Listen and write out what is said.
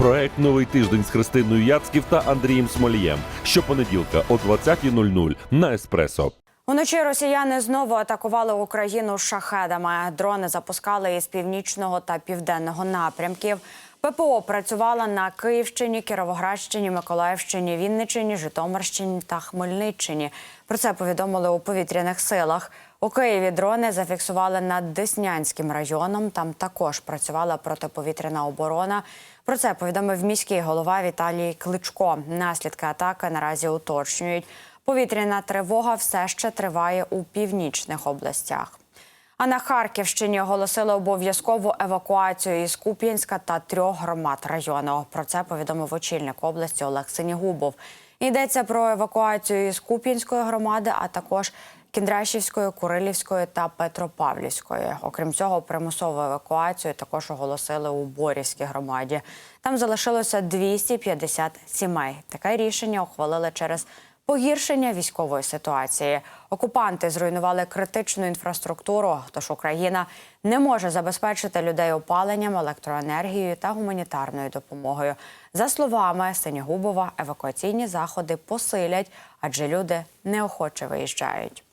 Проект Новий тиждень з Христиною Яцьків та Андрієм Смолієм. Щопонеділка о 20.00 на Еспресо. Уночі росіяни знову атакували Україну шахедами. Дрони запускали із північного та південного напрямків. ППО працювала на Київщині, Кіровоградщині, Миколаївщині, Вінниччині, Житомирщині та Хмельниччині. Про це повідомили у повітряних силах. У Києві дрони зафіксували над Деснянським районом. Там також працювала протиповітряна оборона. Про це повідомив міський голова Віталій Кличко. Наслідки атаки наразі уточнюють. Повітряна тривога все ще триває у північних областях. А на Харківщині оголосили обов'язкову евакуацію із Куп'янська та трьох громад району. Про це повідомив очільник області Олег Синігубов. Йдеться про евакуацію із Куп'янської громади, а також Кіндрашівської, Курилівської та Петропавлівської. Окрім цього, примусову евакуацію також оголосили у Борівській громаді. Там залишилося 250 сімей. Таке рішення ухвалили через Погіршення військової ситуації окупанти зруйнували критичну інфраструктуру. Тож Україна не може забезпечити людей опаленням, електроенергією та гуманітарною допомогою. За словами Синігубова, евакуаційні заходи посилять, адже люди неохоче виїжджають.